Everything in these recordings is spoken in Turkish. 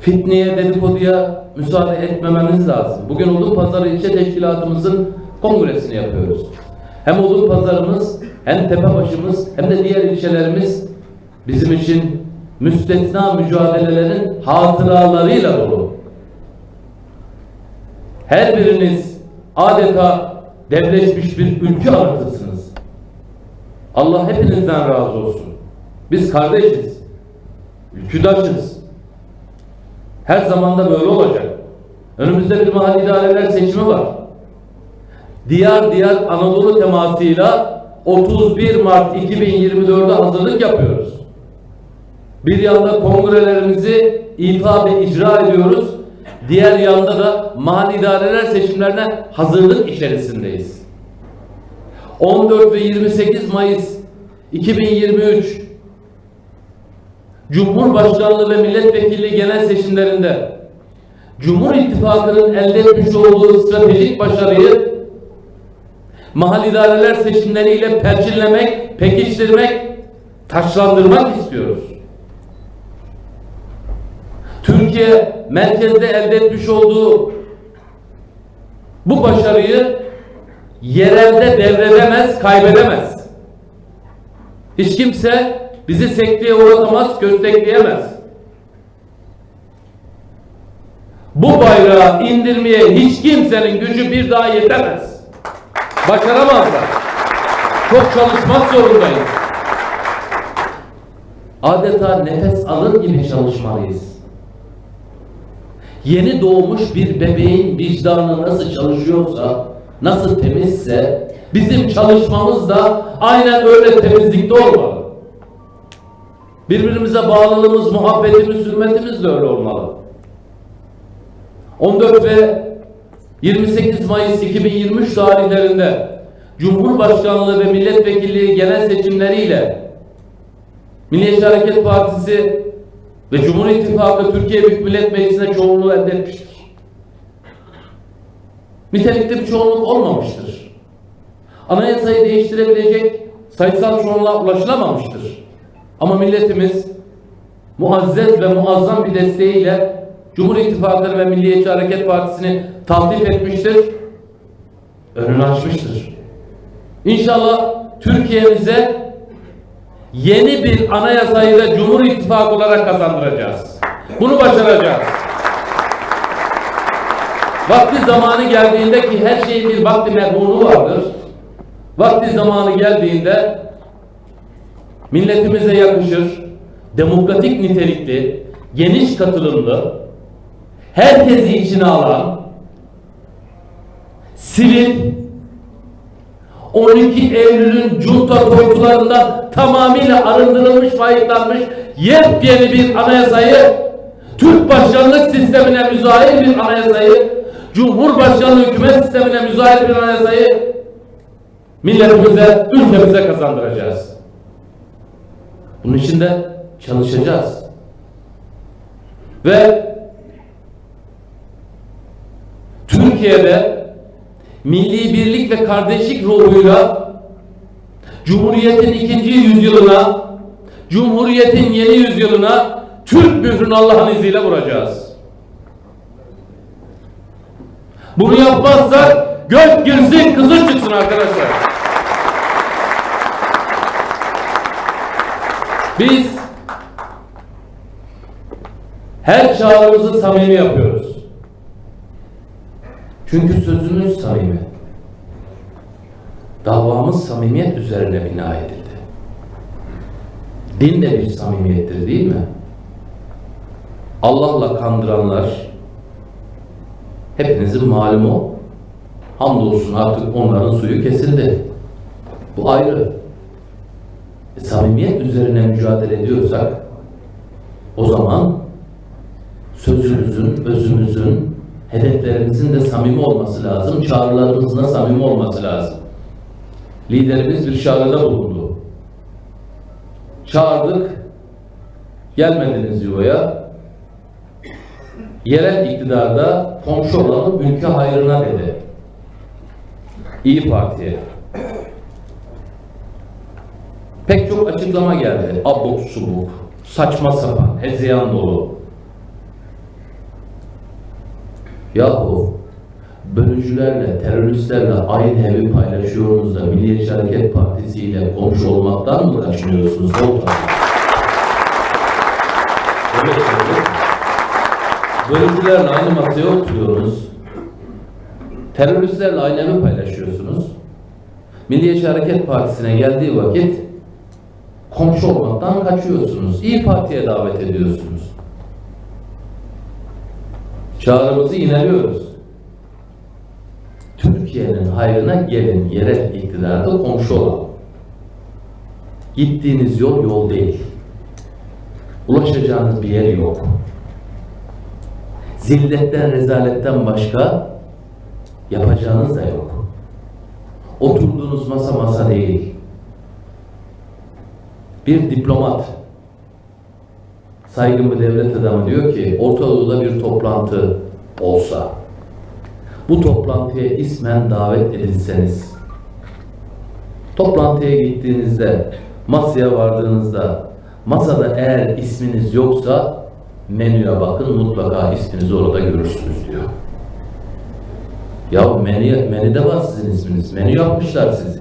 fitneye, dedikoduya müsaade etmememiz lazım. Bugün Odun Pazarı ilçe teşkilatımızın kongresini yapıyoruz. Hem Odun Pazarımız, hem Tepebaşımız, hem de diğer ilçelerimiz bizim için müstesna mücadelelerin hatıralarıyla dolu. Her biriniz adeta devleşmiş bir ülke anlatısınız. Allah hepinizden razı olsun. Biz kardeşiz. Ülküdaşız. Her zaman da böyle olacak. Önümüzde bir mahalli idareler seçimi var. Diyar diyar Anadolu temasıyla 31 Mart 2024'de hazırlık yapıyoruz. Bir yanda kongrelerimizi ifa ve icra ediyoruz. Diğer yanda da mahalli idareler seçimlerine hazırlık içerisindeyiz. 14 ve 28 Mayıs 2023 Cumhurbaşkanlığı ve milletvekilliği genel seçimlerinde Cumhur İttifakı'nın elde etmiş olduğu stratejik başarıyı mahalli idareler seçimleriyle perçinlemek, pekiştirmek, taşlandırmak istiyoruz. Türkiye merkezde elde etmiş olduğu bu başarıyı yerelde devredemez, kaybedemez. Hiç kimse bizi sekteye uğratamaz, köstekleyemez. Bu bayrağı indirmeye hiç kimsenin gücü bir daha yetemez. Başaramazlar. Çok çalışmak zorundayız. Adeta nefes alır gibi çalışmalıyız. Yeni doğmuş bir bebeğin vicdanı nasıl çalışıyorsa, nasıl temizse bizim çalışmamız da aynen öyle temizlikte olmalı. Birbirimize bağlılığımız, muhabbetimiz, hürmetimiz de öyle olmalı. 14 ve 28 Mayıs 2023 tarihlerinde Cumhurbaşkanlığı ve milletvekilliği genel seçimleriyle Milliyetçi Hareket Partisi ve Cumhur İttifakı Türkiye Büyük Millet Meclisi'ne çoğunluğu elde etmiştir. Nitelikte bir çoğunluk olmamıştır. Anayasayı değiştirebilecek sayısal çoğunluğa ulaşılamamıştır. Ama milletimiz muazzez ve muazzam bir desteğiyle Cumhur İttifakı'nı ve Milliyetçi Hareket Partisi'ni taltif etmiştir, önünü açmıştır. İnşallah Türkiye'mize yeni bir anayasayı da Cumhur İttifakı olarak kazandıracağız. Bunu başaracağız. Vakti zamanı geldiğinde ki her şeyin bir vakti merhunu vardır. Vakti zamanı geldiğinde milletimize yakışır, demokratik nitelikli, geniş katılımlı, herkesi içine alan, sivil, 12 Eylül'ün junta korkularından tamamıyla arındırılmış, faydalanmış yepyeni bir anayasayı, Türk başkanlık sistemine müzahir bir anayasayı, Cumhurbaşkanlığı hükümet sistemine müzahir bir anayasayı milletimize, ülkemize kazandıracağız. Bunun için de çalışacağız. Ve Türkiye'de milli birlik ve kardeşlik ruhuyla Cumhuriyet'in ikinci yüzyılına, Cumhuriyet'in yeni yüzyılına Türk mührünü Allah'ın izniyle vuracağız. Bunu yapmazsak gök girsin kızıl çıksın arkadaşlar. Biz her çağrımızı samimi yapıyoruz. Çünkü sözümüz samimi. Davamız samimiyet üzerine bina edildi. Din de bir samimiyettir değil mi? Allah'la kandıranlar hepinizin malumu hamdolsun artık onların suyu kesildi. Bu ayrı. E, samimiyet üzerine mücadele ediyorsak o zaman sözümüzün, özümüzün, hedeflerimizin de samimi olması lazım. Çağrılarımızın da samimi olması lazım. Liderimiz bir çağrıda bulundu. Çağırdık, gelmediniz yuvaya. Yerel iktidarda komşu olalım ülke hayrına dedi. İyi Parti'ye. Pek çok açıklama geldi. Abuk subuk, saçma sapan, hezeyan dolu. Yahu bölücülerle, teröristlerle aynı evi paylaşıyorsunuz da Milliyetçi Hareket Partisi ile komşu olmaktan mı kaçınıyorsunuz? Evet, evet. Bölücülerle aynı masaya oturuyorsunuz. Teröristlerle aynı evi paylaşıyorsunuz. Milliyetçi Hareket Partisi'ne geldiği vakit komşu olmaktan kaçıyorsunuz. İyi Parti'ye davet ediyorsunuz. Çağrımızı ineriyoruz. Türkiye'nin hayrına gelin yerel iktidarda komşu olalım. Gittiğiniz yol yol değil. Ulaşacağınız bir yer yok. Zilletten, rezaletten başka yapacağınız da yok. Oturduğunuz masa masa değil. Bir diplomat, saygın bir devlet adamı diyor ki Orta Doğu'da bir toplantı olsa, bu toplantıya ismen davet edilseniz, toplantıya gittiğinizde, masaya vardığınızda, masada eğer isminiz yoksa menüye bakın mutlaka isminizi orada görürsünüz diyor. Ya menü, menüde var sizin isminiz. Menü yapmışlar sizi.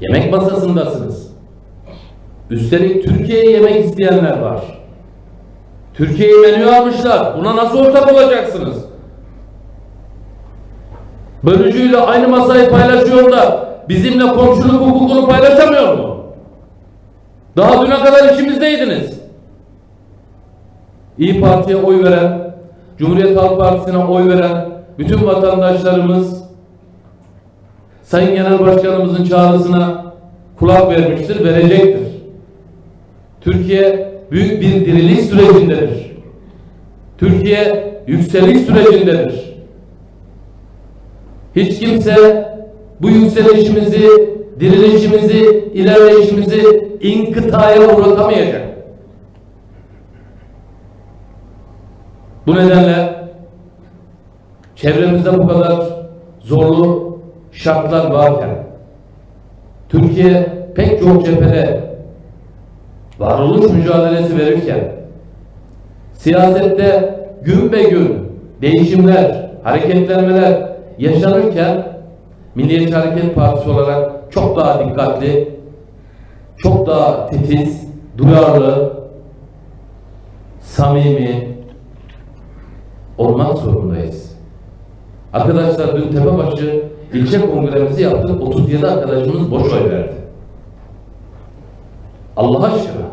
Yemek masasındasınız. Üstelik Türkiye'ye yemek isteyenler var. Türkiye'yi menü almışlar. Buna nasıl ortak olacaksınız? Bölücüyle aynı masayı paylaşıyor da bizimle komşuluk hukukunu paylaşamıyor mu? Daha düne kadar işimizdeydiniz. İyi Parti'ye oy veren, Cumhuriyet Halk Partisi'ne oy veren bütün vatandaşlarımız Sayın Genel Başkanımızın çağrısına kulak vermiştir, verecektir. Türkiye büyük bir diriliş sürecindedir. Türkiye yükseliş sürecindedir. Hiç kimse bu yükselişimizi, dirilişimizi, ilerleyişimizi inkıtaya uğratamayacak. Bu nedenle çevremizde bu kadar zorlu şartlar varken Türkiye pek çok cephede varoluş mücadelesi verirken siyasette gün be gün değişimler, hareketlenmeler yaşanırken Milliyetçi Hareket Partisi olarak çok daha dikkatli, çok daha titiz, duyarlı, samimi olmak zorundayız. Arkadaşlar dün Tepebaşı ilçe kongremizi yaptık. 37 arkadaşımız boş oy verdi. Allah aşkına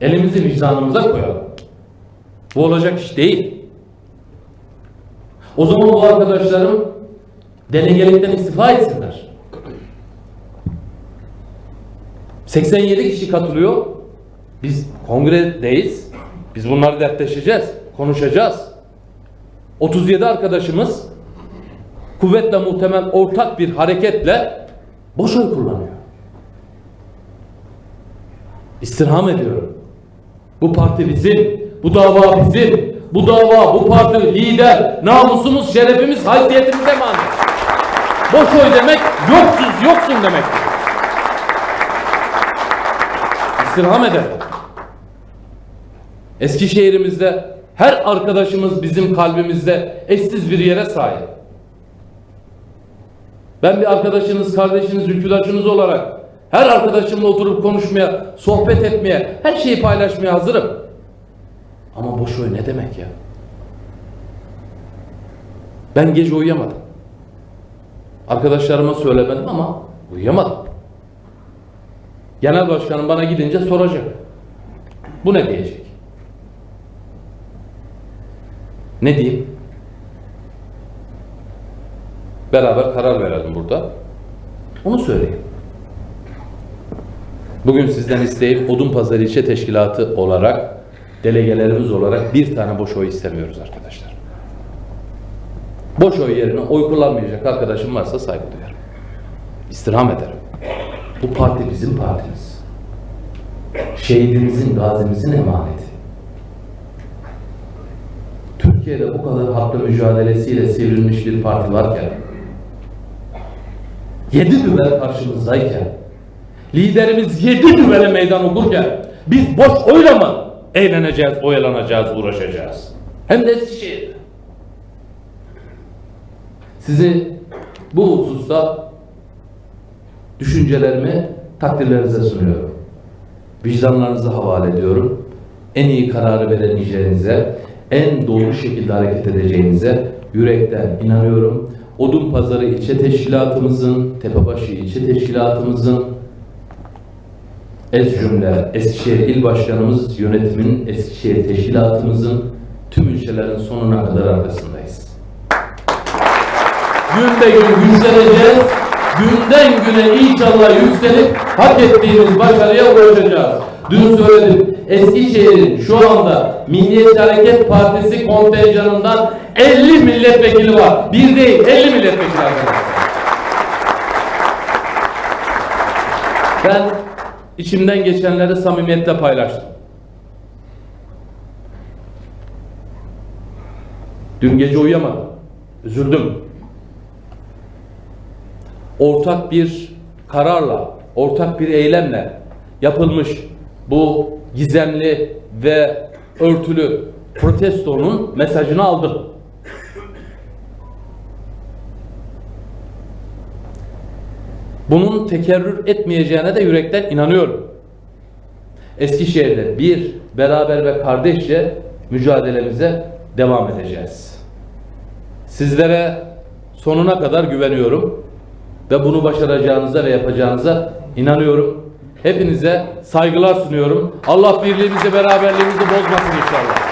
elimizi vicdanımıza koyalım. Bu olacak iş değil. O zaman bu arkadaşlarım delegelikten istifa etsinler. 87 kişi katılıyor. Biz kongredeyiz. Biz bunları dertleşeceğiz, konuşacağız. 37 arkadaşımız kuvvetle muhtemel ortak bir hareketle boş oy kullanıyor. İstirham ediyorum. Bu parti bizim, bu dava bizim, bu dava, bu parti lider, namusumuz, şerefimiz, haysiyetimiz emanet. Boş oy demek yoksuz, yoksun demek. İstirham ederim. Eskişehir'imizde her arkadaşımız bizim kalbimizde eşsiz bir yere sahip. Ben bir arkadaşınız, kardeşiniz, ülküdaşınız olarak her arkadaşımla oturup konuşmaya, sohbet etmeye, her şeyi paylaşmaya hazırım. Ama boş oy ne demek ya? Ben gece uyuyamadım. Arkadaşlarıma söylemedim ama uyuyamadım. Genel başkanım bana gidince soracak. Bu ne diyecek? Ne diyeyim? Beraber karar verelim burada. Onu söyleyeyim. Bugün sizden isteğim Odun Pazarı İlçe Teşkilatı olarak, delegelerimiz olarak bir tane boş oy istemiyoruz arkadaşlar. Boş oy yerine oy kullanmayacak arkadaşım varsa saygı duyarım. İstirham ederim. Bu parti bizim partimiz. Şehidimizin, gazimizin emaneti. Türkiye'de bu kadar haklı mücadelesiyle sivrilmiş bir parti varken, yedi düvel karşımızdayken, liderimiz yedi düvele meydan okurken, biz boş oyla mı eğleneceğiz, oyalanacağız, uğraşacağız? Hem de Eskişehir'de. Sizi bu hususta düşüncelerimi takdirlerinize sunuyorum. Vicdanlarınıza havale ediyorum. En iyi kararı verebileceğinize, en doğru şekilde hareket edeceğinize yürekten inanıyorum. Odun Pazarı ilçe teşkilatımızın, Tepebaşı ilçe teşkilatımızın, Ez cümle Eskişehir İl Başkanımız yönetimin Eskişehir Teşkilatımızın tüm ilçelerin sonuna kadar arkasındayız. Gün be gün güçleneceğiz. Günden güne inşallah yükselip hak ettiğimiz başarıya ulaşacağız. Dün söyledim. Eskişehir'in şu anda Milliyetçi Hareket Partisi kontenjanından 50 milletvekili var. Bir değil 50 milletvekili arkadaşlar. Ben içimden geçenleri samimiyetle paylaştım. Dün gece uyuyamadım. Üzüldüm. Ortak bir kararla, ortak bir eylemle yapılmış bu gizemli ve örtülü protestonun mesajını aldım. Bunun tekerrür etmeyeceğine de yürekten inanıyorum. Eskişehir'de bir, beraber ve kardeşçe mücadelemize devam edeceğiz. Sizlere sonuna kadar güveniyorum ve bunu başaracağınıza ve yapacağınıza inanıyorum. Hepinize saygılar sunuyorum. Allah birliğimizi, beraberliğimizi bozmasın inşallah.